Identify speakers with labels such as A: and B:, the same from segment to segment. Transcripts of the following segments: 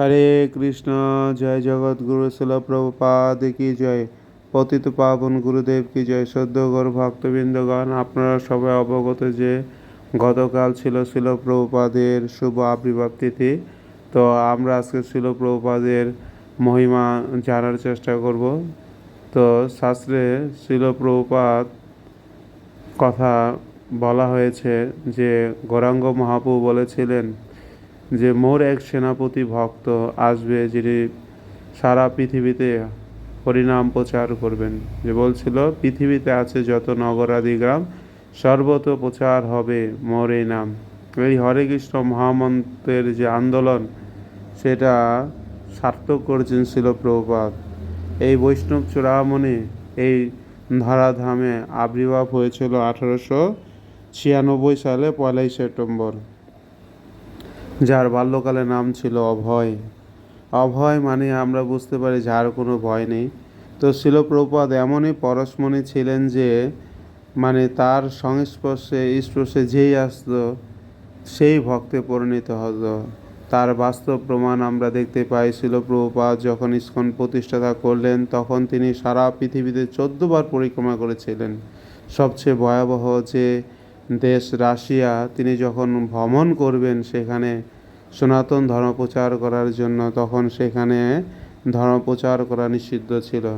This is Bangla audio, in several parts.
A: হরে কৃষ্ণ, জয় জগৎগুরু শিল প্রভুপাদ কি জয়? পতিত পাবন গুরুদেব কি জয়? সদ্য গৌর ভক্তবৃন্দগণ, আপনারা সবাই অবগত যে গতকাল ছিল শিল প্রভুপাদের শুভ আবির্ভাব তিথি। তো আমরা আজকে শিল প্রভুপাদের মহিমা জানার চেষ্টা করব। তো শাস্ত্রে শিল প্রভুপাদ কথা বলা হয়েছে যে গৌরাঙ্গ মহাপ্রভু বলেছিলেন যে মোর এক সেনাপতি ভক্ত আসবে যিনি সারা পৃথিবীতে হরিনাম প্রচার করবেন। যে বলছিল, পৃথিবীতে আছে যত নগরাদি গ্রাম, সর্বত প্রচার হবে মোর এই নাম। এই হরে কৃষ্ণ মহামন্ত্রের যে আন্দোলন, সেটা সার্থক করেছেন ছিল প্রভুপাত এই বৈষ্ণব চূড়ামণি এই ধরাধামে আবির্ভাব হয়েছিল আঠারোশো ছিয়ানব্বই সালে পয়লাই সেপ্টেম্বর। যার বাল্যকালে নাম ছিল অভয়। অভয় মানে আমরা বুঝতে পারি যার কোনো ভয় নেই। তো শিলপ্রপাত এমনই পরশমণি ছিলেন যে মানে তার সংস্পর্শে, স্পর্শে যেই আসতো, সেই ভক্তে পরিণত হতো। তার বাস্তব প্রমাণ আমরা দেখতে পাই শিলপ্রপাত যখন ইস্কন প্রতিষ্ঠাতা করলেন, তখন তিনি সারা পৃথিবীতে চোদ্দবার পরিক্রমা করেছিলেন। সবচেয়ে ভয়াবহ যে দেশ রাশিয়া, তিনি যখন ভ্রমণ করবেন সেখানে সনাতন ধর্ম প্রচার করার জন্য, তখন সেখানে ধর্ম প্রচার করা নিষিদ্ধ ছিল।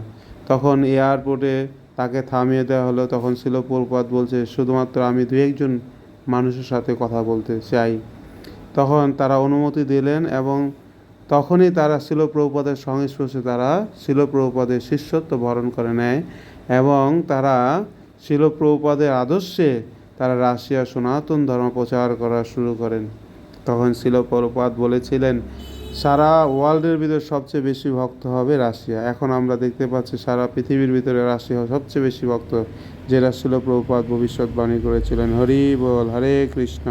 A: তখন এয়ারপোর্টে তাকে থামিয়ে দেওয়া হলো। তখন ছিল প্রপাত বলছে, শুধুমাত্র আমি দু একজন মানুষের সাথে কথা বলতে চাই। তখন তারা অনুমতি দিলেন এবং তখনই তারা শিলপ্রভুপাদের সংস্পর্শে তারা শিলপ্রভুপাদের শিষ্যত্ব বরণ করে নেয় এবং তারা শিলপ্রভুপাদের আদর্শে তারা রাশিয়া সনাতন ধর্ম প্রচার করা শুরু করেন। তখন ছিল পরপাত বলেছিলেন, সারা ওয়ার্ল্ডের ভিতরে সবচেয়ে বেশি ভক্ত হবে রাশিয়া। এখন আমরা দেখতে পাচ্ছি সারা পৃথিবীর ভিতরে রাশিয়া সবচেয়ে বেশি ভক্ত, যেটা শিলপ্রভুপাদ ভবিষ্যৎবাণী করেছিলেন। হরি বল, হরে কৃষ্ণ।